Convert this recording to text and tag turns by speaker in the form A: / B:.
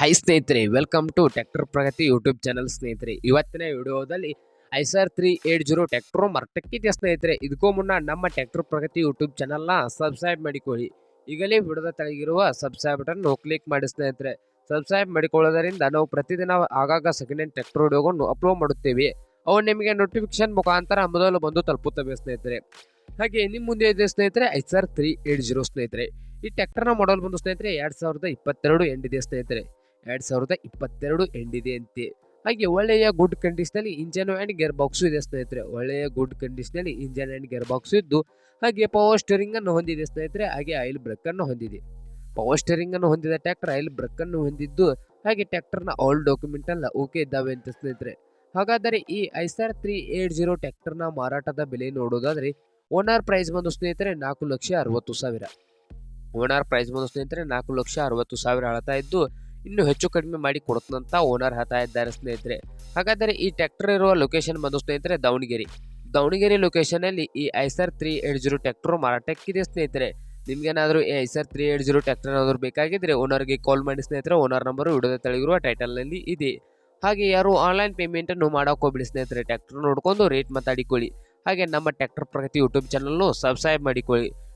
A: Hi ಸ್ನೇಹಿತರೆ welcome to tractor Pragati YouTube channel ಸ್ನೇಹಿತರೆ. ಇವತ್ತಿನ ವಿಡಿಯೋದಲ್ಲಿ Eicher three eight zero tractor ಮರ್ತಕ್ಕಿದೆ ಸ್ನೇಹಿತರೆ? ಇದಕ್ಕೂ ಮುನ್ನ ನಮ್ಮ ಟ್ಯಾಕ್ಟರ್ ಪ್ರಗತಿ ಯೂಟ್ಯೂಬ್ ಚಾನಲ್ನ ಸಬ್ಸ್ಕ್ರೈಬ್ ಮಾಡಿಕೊಳ್ಳಿ. ಈಗಲೇ ವಿಡಿಯೋದ ತೆಳಗಿರುವ ಸಬ್ಸ್ಕ್ರೈಬ್ ಬಟನ್ ಕ್ಲಿಕ್ ಮಾಡಿ ಸ್ನೇಹಿತರೆ. ಸಬ್ಸ್ಕ್ರೈಬ್ ಮಾಡಿಕೊಳ್ಳೋದರಿಂದ ನಾವು ಪ್ರತಿದಿನ ಆಗಾಗ ಸೆಕೆಂಡ್ ಹ್ಯಾಂಡ್ ಟ್ಯಾಕ್ಟರ್ ವಿಡಿಯೋಗಳನ್ನು ಅಪ್ಲೋಡ್ ಮಾಡುತ್ತೇವೆ. ಅವು ನಿಮಗೆ ನೋಟಿಫಿಕೇಶನ್ ಮುಖಾಂತರ ಮೊದಲು ಬಂದು ತಲುಪುತ್ತವೆ ಸ್ನೇಹಿತರೆ. ಹಾಗೆ ನಿಮ್ಮ ಮುಂದೆ ಇದೆ ಸ್ನೇಹಿತರೆ ಐಸರ್ ತ್ರೀ ಏಟ್ ಜೀರೋ ಸ್ನೇಹಿತರೆ. ಈ ಟ್ಯಾಕ್ಟರ್ನ ಮಾಡಲ್ ಬಂದು ಸ್ನೇಹಿತರೆ ಎರಡು ಸಾವಿರದ ಇಪ್ಪತ್ತೆರಡು ಎಂಡಿದೆ ಸ್ನೇಹಿತರೆ. ಎರಡು ಸಾವಿರದ ಇಪ್ಪತ್ತೆರಡು ಎಂಡಿದೆ ಅಂತೆ. ಹಾಗೆ ಒಳ್ಳೆಯ ಗುಡ್ ಕಂಡೀಷನಲ್ಲಿ ಇಂಜನ್ ಆ್ಯಂಡ್ ಗೇರ್ ಬಾಕ್ಸು ಇದೆ ಸ್ನೇಹಿತರೆ. ಒಳ್ಳೆಯ ಗುಡ್ ಕಂಡೀಷನಲ್ಲಿ ಇಂಜನ್ ಆ್ಯಂಡ್ ಗೇರ್ ಬಾಕ್ಸು ಇದ್ದು, ಹಾಗೆ ಪವರ್ ಸ್ಟೇರಿಂಗ್ ಅನ್ನು ಹೊಂದಿದೆ ಸ್ನೇಹಿತರೆ. ಹಾಗೆ ಆಯಿಲ್ ಬ್ರೇಕ್ ಅನ್ನು ಹೊಂದಿದೆ. ಪವರ್ ಸ್ಟೇರಿಂಗ್ ಅನ್ನು ಹೊಂದಿದ ಟ್ರ್ಯಾಕ್ಟರ್ ಆಯಿಲ್ ಬ್ರೇಕ್ ಅನ್ನು ಹೊಂದಿದ್ದು, ಹಾಗೆ ಟ್ರ್ಯಾಕ್ಟರ್ನ ಆಲ್ ಡಾಕ್ಯುಮೆಂಟ್ ಎಲ್ಲ ಓಕೆ ಇದ್ದಾವೆ ಅಂತ ಸ್ನೇಹಿತರೆ. ಹಾಗಾದರೆ ಈ ಐಸರ್ ತ್ರೀ ಏಟ್ ಜೀರೋ ಟ್ರ್ಯಾಕ್ಟರ್ನ ಮಾರಾಟದ ಬೆಲೆ ನೋಡೋದಾದ್ರೆ, ಓನರ್ ಪ್ರೈಸ್ ಬಂದು ಸ್ನೇಹಿತರೆ ನಾಲ್ಕು ಲಕ್ಷ ಅರವತ್ತು ಸಾವಿರ. ಓನರ್ ಪ್ರೈಸ್ ಬಂದು ಸ್ನೇಹಿತರೆ ನಾಲ್ಕು ಲಕ್ಷ ಅರವತ್ತು ಸಾವಿರ ಅಳತಾ ಇದ್ದು ಇನ್ನು ಹೆಚ್ಚು ಕಡಿಮೆ ಮಾಡಿ ಕೊಡುತ್ತಂತ ಓನರ್ ಹೇಳ್ತಾ ಇದ್ದಾರೆ ಸ್ನೇಹಿತರೆ. ಹಾಗಾದರೆ ಈ ಟ್ರ್ಯಾಕ್ಟರ್ ಇರುವ ಲೊಕೇಶನ್ ಬಂದು ಸ್ನೇಹಿತರೆ ದಾವಣಗೆರೆ. ದಾವಣಗೆರೆ ಲೊಕೇಶನಲ್ಲಿ ಈ Eicher three eight zero tractor ಮಾರಾಟಕ್ಕಿದೆ ಸ್ನೇಹಿತರೆ. ನಿಮ್ಗೇನಾದರೂ ಈ Eicher three eight zero tractor ಏನಾದರೂ ಬೇಕಾಗಿದ್ದರೆ ಓನರ್ಗೆ ಕಾಲ್ ಮಾಡಿ ಸ್ನೇಹಿತರೆ. ಓನರ್ ನಂಬರು ವಿಡಿಯೋದ ತೆಳಗಿರುವ ಟೈಟಲ್ನಲ್ಲಿ ಇದೆ. ಹಾಗೆ ಯಾರು ಆನ್ಲೈನ್ ಪೇಮೆಂಟನ್ನು ಮಾಡೋಕೆ ಹೋಗ್ಬಿಡಿ ಸ್ನೇಹಿತರೆ. ಟ್ರ್ಯಾಕ್ಟರ್ ನೋಡ್ಕೊಂಡು ರೇಟ್ ಮಾತಾಡಿಕೊಳ್ಳಿ. ಹಾಗೆ ನಮ್ಮ ಟ್ರ್ಯಾಕ್ಟರ್ ಪ್ರಗತಿ ಯೂಟ್ಯೂಬ್ ಚಾನಲ್ನು ಸಬ್ಸ್ಕ್ರೈಬ್ ಮಾಡಿಕೊಳ್ಳಿ.